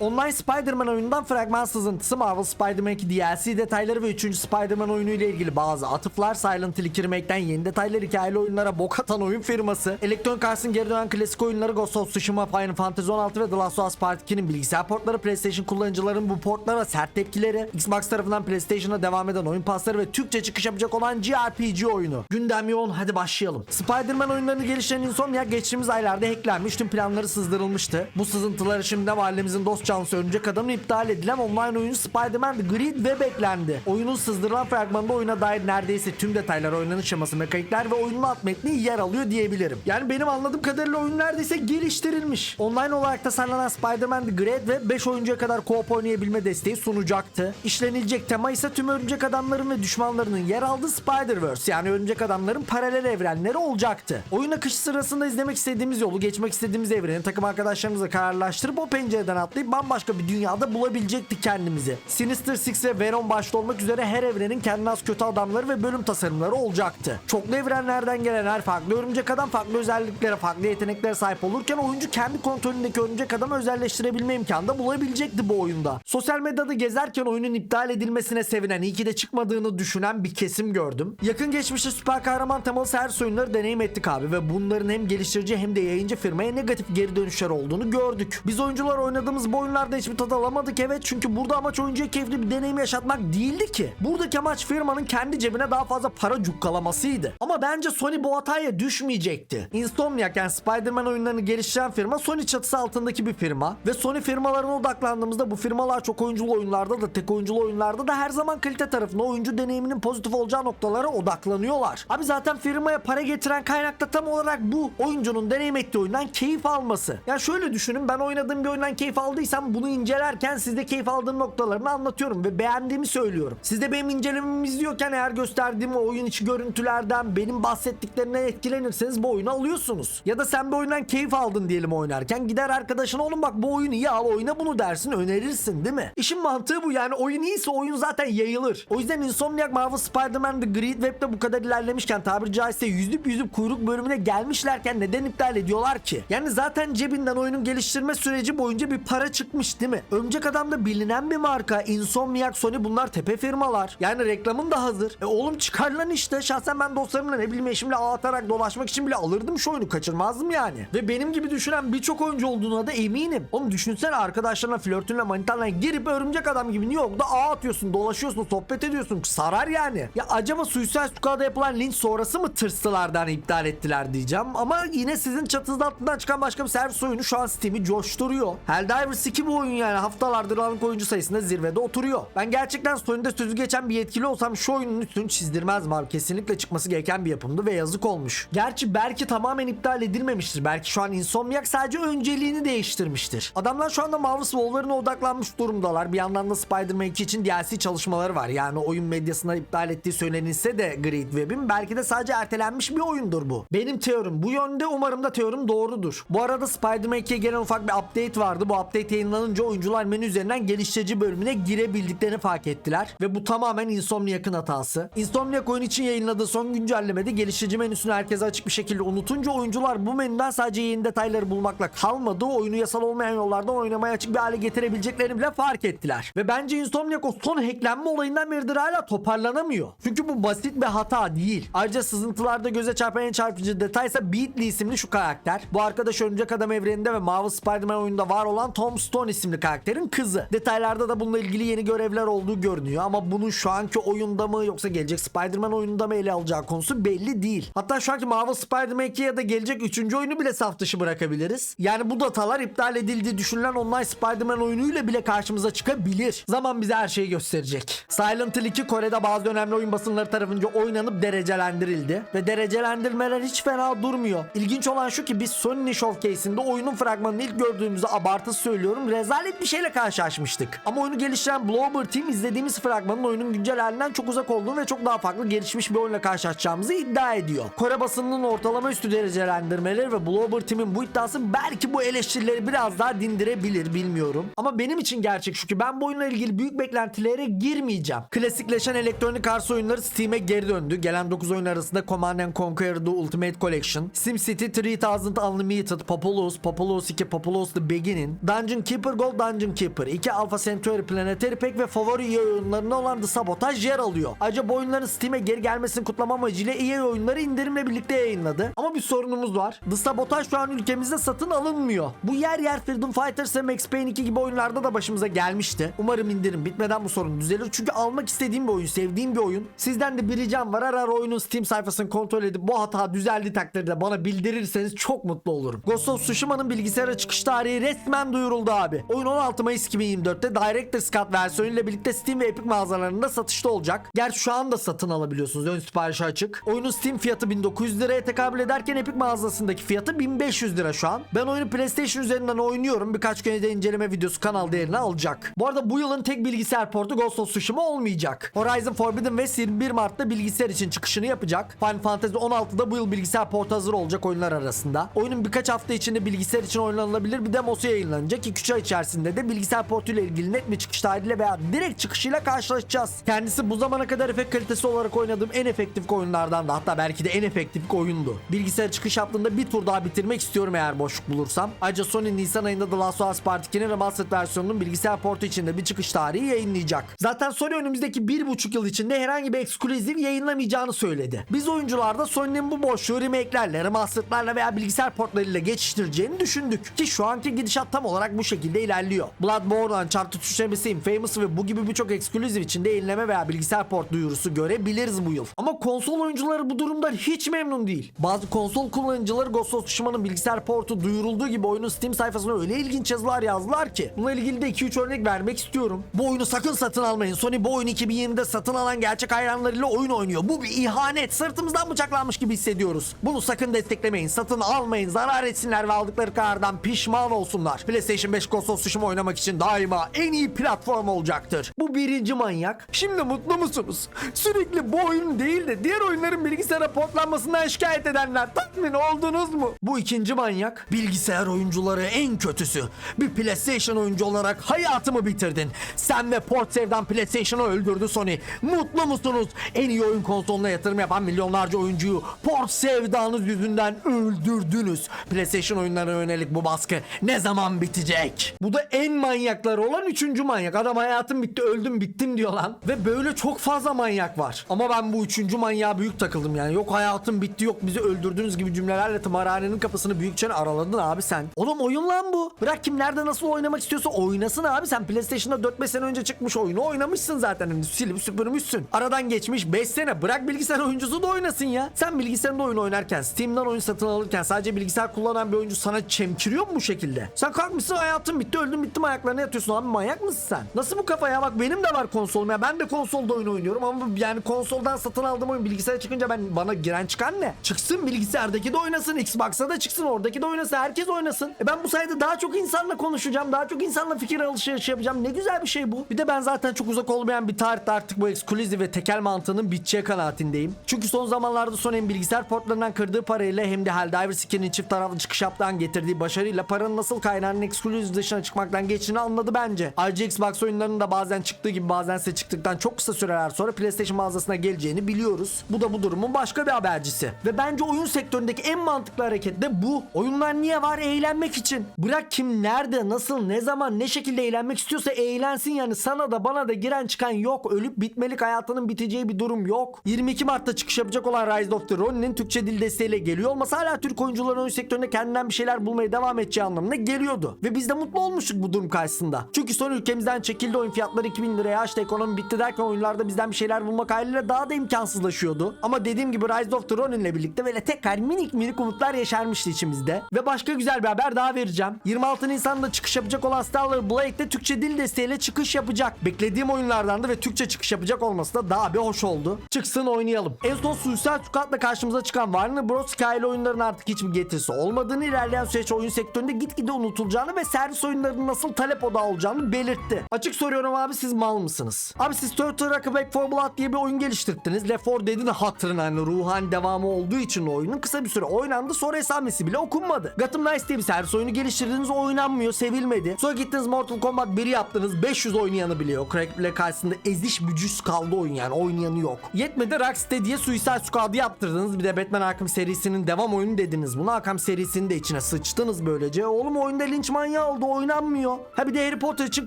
Online Spider-Man oyunundan fragman sızıntısı Marvel Spider-Man 2 DLC detayları ve 3. Spider-Man oyunu ile ilgili bazı atıflar Silent Hill 2 Remake'den yeni detaylar hikayeli oyunlara bok atan oyun firması Electronic Arts'ın geri dönen klasik oyunları Ghost of Tsushima, Final Fantasy 16 ve The Last of Us Part 2'nin bilgisayar portları PlayStation kullanıcıların bu portlara sert tepkileri Xbox tarafından PlayStation'a devam eden oyun pasları ve Türkçe çıkış yapacak olan JRPG oyunu Gündem yoğun hadi başlayalım Spider-Man oyunlarını geliştiren Insomniac geçtiğimiz aylarda hacklenmiş tüm planları sızdırılmıştı Bu sızıntıları şimdi mahallemizin dost canlısı Örümcek Adam'ın iptal edilen online oyunu Spider-Man The Great Web eklendi. Oyunun sızdırılan fragmanında oyuna dair neredeyse tüm detaylar, oynanış şeması, mekanikler ve oyunun alt metni yer alıyor diyebilirim. Yani benim anladığım kadarıyla oyun neredeyse geliştirilmiş. Online olarak tasarlanan Spider-Man The Great Web 5 oyuncuya kadar co-op oynayabilme desteği sunacaktı. İşlenilecek tema ise tüm örümcek adamların ve düşmanlarının yer aldığı Spider-Verse yani örümcek adamların paralel evrenleri olacaktı. Oyun akışı sırasında izlemek istediğimiz yolu, geçmek istediğimiz evreni takım arkadaşlarımızla kararlaştırıp o pencereden atlayıp bambaşka bir dünyada bulabilecektik kendimizi. Sinister Six ve Venom başta olmak üzere her evrenin kendine has kötü adamları ve bölüm tasarımları olacaktı. Çoklu evrenlerden gelen her farklı örümcek adam farklı özelliklere, farklı yeteneklere sahip olurken oyuncu kendi kontrolündeki örümcek adamı özelleştirebilme imkanı da bulabilecekti bu oyunda. Sosyal medyada gezerken oyunun iptal edilmesine sevinen, iyi ki de çıkmadığını düşünen bir kesim gördüm. Yakın geçmişte süper kahraman temalı servis oyunları deneyim ettik abi ve bunların hem geliştirici hem de yayıncı firmaya negatif geri dönüşler olduğunu gördük. Biz oyuncular oynadığımız bu oyunlarda hiçbir tad alamadık evet çünkü burada amaç oyuncuya keyifli bir deneyim yaşatmak değildi ki. Buradaki amaç firmanın kendi cebine daha fazla para cukkalamasıydı. Ama bence Sony bu hataya düşmeyecekti. Insomniac yani Spider-Man oyunlarını geliştiren firma Sony çatısı altındaki bir firma ve Sony firmalarına odaklandığımızda bu firmalar çok oyunculu oyunlarda da tek oyunculu oyunlarda da her zaman kalite tarafına oyuncu deneyiminin pozitif olacağı noktalara odaklanıyorlar. Abi zaten firmaya para getiren kaynak da tam olarak bu. Oyuncunun deneyim ettiği oyundan keyif alması. Ya şöyle düşünün ben oynadığım bir oyundan keyif aldıysam bunu incelerken sizde keyif aldığım noktalarını anlatıyorum ve beğendiğimi söylüyorum. Siz de benim incelememi izliyorken eğer gösterdiğim oyun içi görüntülerden benim bahsettiklerimden etkilenirseniz bu oyunu alıyorsunuz. Ya da sen bir oyundan keyif aldın diyelim oynarken gider arkadaşına oğlum bak bu oyunu iyi al oyna bunu dersin önerirsin değil mi? İşin mantığı bu yani oyun iyiyse oyun zaten yayılır. O yüzden Insomniac Marvel Spider-Man The Great Web'de bu kadar ilerlemişken tabiri caizse yüzüp yüzüp kuyruk bölümüne gelmişlerken neden iptal ediyorlar ki? Yani zaten cebinden oyunun geliştirme süreci boyunca bir para çıkmış değil mi? Örümcek Adam da bilinen bir marka. Insomniac, Sony bunlar tepe firmalar. Yani reklamın da hazır. E oğlum çıkar lan işte. Şahsen ben dostlarımla ne bileyim eşimle ağ atarak dolaşmak için bile alırdım şu oyunu. Kaçırmazdım yani. Ve benim gibi düşünen birçok oyuncu olduğuna da eminim. Oğlum düşünsene arkadaşlarına, flörtünle, manitanla girip örümcek adam gibi New York'ta ağ atıyorsun, dolaşıyorsun, sohbet ediyorsun. Sarar yani. Ya acaba Suicide Squad'da yapılan linç sonrası mı tırstılardan iptal ettiler diyeceğim. Ama yine sizin çatınız altından çıkan başka bir servis oyunu şu an Steam'i coşturuyor. Helldivers 2 bu oyun yani haftalardır alan oyuncu sayısında zirvede oturuyor. Ben gerçekten Sony'de sözü geçen bir yetkili olsam şu oyunun üstünü çizdirmezdim abi. Kesinlikle çıkması gereken bir yapımdı ve yazık olmuş. Gerçi belki tamamen iptal edilmemiştir. Belki şu an Insomniac sadece önceliğini değiştirmiştir. Adamlar şu anda Marvel's Wolverine'e odaklanmış durumdalar. Bir yandan da Spider-Man 2 için DLC çalışmaları var. Yani oyun medyasına iptal ettiği söylenilse de Great Web'in belki de sadece ertelenmiş bir oyundur bu. Benim teorim bu yönde umarım da teorim doğrudur. Bu arada Spider-Man 2'ye gelen ufak bir update vardı. Bu update yayınlanınca oyuncular menü üzerinden geliştirici bölümüne girebildiklerini fark ettiler. Ve bu tamamen Insomniac'ın hatası. Insomniac oyun için yayınladığı son güncellemede geliştirici menüsünü herkese açık bir şekilde unutunca oyuncular bu menüden sadece yeni detayları bulmakla kalmadı. Oyunu yasal olmayan yollardan oynamaya açık bir hale getirebileceklerini bile fark ettiler. Ve bence Insomniac o son hacklenme olayından beridir hala toparlanamıyor. Çünkü bu basit bir hata değil. Ayrıca sızıntılarda göze çarpan en çarpıcı detaysa Beatley isimli şu karakter. Bu arkadaş Örümcek Adam evreninde ve Marvel Spider-Man oyununda var olan Tom Stone isimli karakterin kızı. Detaylarda da bununla ilgili yeni görevler olduğu görünüyor ama bunun şu anki oyunda mı yoksa gelecek Spider-Man oyununda mı ele alacağı konusu belli değil. Hatta şu anki Marvel Spider-Man 2 ya da gelecek 3. oyunu bile saf dışı bırakabiliriz. Yani bu datalar iptal edildiği düşünülen online Spider-Man oyunuyla bile karşımıza çıkabilir. Zaman bize her şeyi gösterecek. Silent Hill 2 Kore'de bazı önemli oyun basınları tarafınca oynanıp derecelendirildi. Ve derecelendirmeler hiç fena durmuyor. İlginç olan şu ki biz Sony Showcase'inde oyunun fragmanını ilk gördüğümüzde abartı söylüyorum rezalet bir şeyle karşılaşmıştık. Ama oyunu geliştiren Bloober Team izlediğimiz fragmanın oyunun güncel halinden çok uzak olduğunu ve çok daha farklı gelişmiş bir oyunla karşılaşacağımızı iddia ediyor. Kore basınının ortalama üstü derecelendirmeleri ve Bloober Team'in bu iddiası belki bu eleştirileri biraz daha dindirebilir bilmiyorum. Ama benim için gerçek şu ki ben bu oyunla ilgili büyük beklentilere girmeyeceğim. Klasikleşen elektronik arts oyunları Steam'e geri döndü. Gelen 9 oyun arasında Command and Conquer The Ultimate Collection, SimCity 3000 Unlimited, Populous, Populous 2, Populous The Beginning, Dungeon Keeper, Gold Dungeon Keeper, 2 Alpha Centauri Planetary Pack ve favori EA oyunlarından olan The Sabotage yer alıyor. Ayrıca bu oyunların Steam'e geri gelmesini kutlama amacıyla EA oyunları indirimle birlikte yayınladı. Ama bir sorunumuz var. The Sabotage şu an ülkemizde satın alınmıyor. Bu yer yer Freedom Fighters ve Max Payne 2 gibi oyunlarda da başımıza gelmişti. Umarım indirim bitmeden bu sorun düzelir. Çünkü almak istediğim bir oyun, sevdiğim bir oyun. Sizden de bir ricam var. Ara ara oyunun Steam sayfasını kontrol edip bu hata düzeldiği takdirde bana bildirirseniz çok mutlu olurum. Ghost of Tsushima'nın bilgisayara çıkış tarihi resmen duyuruldu abi. Oyun 16 Mayıs 2024'te Director's Cut versiyonuyla birlikte Steam ve Epic mağazalarında satışta olacak. Gerçi şu anda satın alabiliyorsunuz. Ön siparişi açık. Oyunun Steam fiyatı 1900 liraya tekabül ederken Epic mağazasındaki fiyatı 1500 lira şu an. Ben oyunu PlayStation üzerinden oynuyorum. Birkaç gün de inceleme videosu kanal değerini alacak. Bu arada bu yılın tek bilgisayar portu Ghost of Tsushima olmayacak. Horizon Forbidden West 21 Mart'ta bilgisayar için çıkışını yapacak. Final Fantasy 16'da bu yıl bilgisayar portu hazır olacak oyunlar arasında. Oyunun birkaç hafta içinde bilgisayar için oynanılabilir bir demosu yayınlanacak. 2-3 ay içerisinde de bilgisayar portuyla ilgili net bir çıkış tarihiyle veya direkt çıkışıyla karşılaşacağız. Kendisi bu zamana kadar efekt kalitesi olarak oynadığım en efektif oyunlardan da hatta belki de en efektif oyundu. Bilgisayar çıkış yaptığında bir tur daha bitirmek istiyorum eğer boşluk bulursam. Ayrıca Sony Nisan ayında The Last of Us Part 2'nin remastered versiyonunun bilgisayar portu içinde bir çıkış tarihi yayınlayacak. Zaten Sony önümüzdeki bir buçuk yıl içinde herhangi bir eksklusif yayınlamayacağını söyledi. Biz oyuncular da Sony'nin bu boşluğu remake'lerle, remastered'larla veya bilgisayar portlarıyla geçiştireceğini düşündük. Ki şu anki gidişat tam olarak bu şekilde ilerliyor. Bloodborne, Uncharted 3 Nemesis, Infamous ve bu gibi birçok eksklusif içinde yenileme veya bilgisayar port duyurusu görebiliriz bu yıl. Ama konsol oyuncuları bu durumdan hiç memnun değil. Bazı konsol kullanıcıları Ghost of Tsushima'nın bilgisayar portu duyurulduğu gibi oyunun Steam sayfasına öyle ilginç yazılar yazdılar ki. Bununla ilgili de 2-3 örnek vermek istiyorum. Bu oyunu sakın satın almayın. Sony bu oyunu 2020'de satın alan gerçek hayranlarıyla oyun oynuyor. Bu bir ihanet. Sırtımızdan bıçaklanmış gibi hissediyoruz. Bunu sakın desteklemeyin. Satın almayın. Zarar etsinler ve aldıkları karardan pişman olsunlar. PlayStation 5 Ghost Tsushima oynamak için daima en iyi platform olacaktır. Bu birinci manyak. Şimdi mutlu musunuz? Sürekli bu oyun değil de diğer oyunların bilgisayara portlanmasından şikayet edenler tatmin oldunuz mu? Bu ikinci manyak. Bilgisayar oyuncuları en kötüsü. Bir PlayStation oyuncu olarak hayatımı bitirdin. Sen ve port sevdan PlayStation'ı öldürdü Sony. Mutlu musunuz? En iyi oyun konsoluna yatırım yapan milyonlarca oyuncuyu port sevdanız yüzünden öldürdünüz. PlayStation oyunlarına yönelik bu baskı ne zaman bitecek? Bu da en manyakları olan üçüncü manyak. Adam hayatım bitti öldüm bittim diyor lan. Ve böyle çok fazla manyak var. Ama ben bu üçüncü manyağa büyük takıldım yani. Yok hayatım bitti yok bizi öldürdünüz gibi cümlelerle tımarhanenin kapısını büyükçe araladın abi sen. Oğlum oyun lan bu. Bırak kim nerede nasıl oynamak istiyorsa oynasın abi. Sen PlayStation'da 4-5 sene önce çıkmış oyunu oynamışsın zaten. Hani silip süpürmüşsün. Aradan geçmiş 5 sene. Bırak bilgisayar oyuncusu da oynasın ya. Sen bilgisayarında oyun oynarken, Steam'den oyun satın alırken sadece bilgisayar kullanan bir oyuncu sana çemkiriyor mu bu şekilde? Sen kalkmışsın hayatın bitti öldüm bittim ayaklarına yatıyorsun abi manyak mısın sen? Nasıl bu kafa ya bak benim de var konsolum ya ben de konsolda oyun oynuyorum ama yani konsoldan satın aldığım oyun bilgisayara çıkınca ben bana giren çıkan ne? Çıksın bilgisayardaki de oynasın Xbox'a da çıksın oradaki de oynasın herkes oynasın. E ben bu sayede daha çok insanla konuşacağım daha çok insanla fikir alışverişi yapacağım ne güzel bir şey bu. Bir de ben zaten çok uzak olmayan bir tarihte artık bu ekskluziv ve tekel mantığının biteceği kanaatindeyim. Çünkü son zamanlarda Sony'nin bilgisayar portlarından kırdığı parayla hem de Helldivers 2'nin çift taraflı çıkış yaptığı getirdiği başarıyla paranın nasıl kaynağının ekskluziv dışına çıkmaktan geçtiğini anladı bence. Ayrıca Xbox oyunlarının da bazen çıktığı gibi bazen ise çıktıktan çok kısa süreler sonra PlayStation mağazasına geleceğini biliyoruz. Bu da bu durumun başka bir habercisi. Ve bence oyun sektöründeki en mantıklı hareket de bu. Oyunlar niye var? Eğlenmek için. Bırak kim nerede, nasıl, ne zaman, ne şekilde eğlenmek istiyorsa eğlensin yani. Sana da bana da giren çıkan yok. Ölüp bitmelik hayatının biteceği bir durum yok. 22 Mart'ta çıkış yapacak olan Rise of the Ronin'in Türkçe dil desteğiyle geliyor olması hala Türk oyuncuların oyun sektöründe kendinden bir şeyler bulmaya devam edeceği anlamına geliyordu. Ve biz de mutlu olmuştuk bu durum karşısında. Çünkü son ülkemizden çekildi oyun fiyatları 2000 liraya açtı ekonomi bitti derken oyunlarda bizden bir şeyler bulmak haliyle daha da imkansızlaşıyordu. Ama dediğim gibi Rise of the Ronin'le birlikte böyle tekrar minik minik umutlar yaşarmıştı içimizde. Ve başka güzel bir haber daha vereceğim. 26 Nisan'da çıkış yapacak olan Starlar Blade'de Türkçe dil desteğiyle çıkış yapacak. Beklediğim oyunlardandı ve Türkçe çıkış yapacak olması da daha bir hoş oldu. Çıksın oynayalım. En son Suicide Squad'la karşımıza çıkan Warner Bros. hikayeli oyunların artık hiçbir getirisi olmadığını ilerleyen süreç oyun sektöründe gitgide unutulacağını ve servis oyunlarının nasıl talep odağı olacağını belirtti. Açık soruyorum abi siz mal mısınız? Abi siz Turtle Rock Back 4 Blood diye bir oyun geliştirdiniz. Left 4 Dead'in hatırına hani ruhan devamı olduğu için oyunun kısa bir süre oynandı sonra esamesi bile okunmadı. Gotham Knights diye bir servis oyunu geliştirdiniz oynanmıyor sevilmedi. Sonra gittiniz Mortal Kombat 1'i yaptınız 500 oynayanı bile yok. Crack'le karşısında eziş bücüs kaldı oyun yani oynayanı yok. Yetmedi Rocksteady'ye Suicide Squad'ı yaptırdınız. Bir de Batman Arkham serisinin devam oyunu dediniz. Bunu Arkham serisinin de içine sıçtınız böylece. Oğlum oyunda linç manyağı kaldı oynanmıyor. Ha bir de Harry Potter için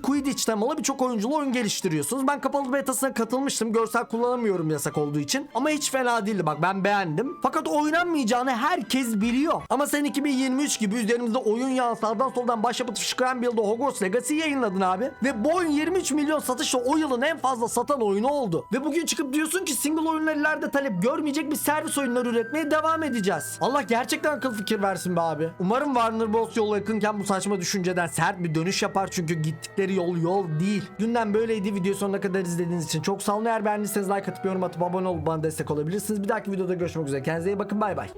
Quidditch temalı birçok oyunculu oyun geliştiriyorsunuz. Ben kapalı betasına katılmıştım. Görsel kullanamıyorum yasak olduğu için. Ama hiç fena değildi bak ben beğendim. Fakat oynanmayacağını herkes biliyor. Ama sen 2023 gibi üzerimizde oyun yağı sağdan soldan başyapıt fışkıran bir yılda Hogwarts Legacy yayınladın abi. Ve bu oyun 23 milyon satışla o yılın en fazla satan oyunu oldu. Ve bugün çıkıp diyorsun ki single oyunlar ileride talep görmeyecek bir servis oyunları üretmeye devam edeceğiz. Allah gerçekten akıl fikir versin be abi. Umarım Warner Bros. yola yakınken bu saçma düşünceden sert bir dönüş yapar çünkü gittikleri yol yol değil. Günden böyleydi. Video sonuna kadar izlediğiniz için çok sağ olun. Eğer beğendiyseniz like atıp yorum atıp abone olup bana destek olabilirsiniz. Bir dahaki videoda görüşmek üzere. Kendinize iyi bakın. Bay bay.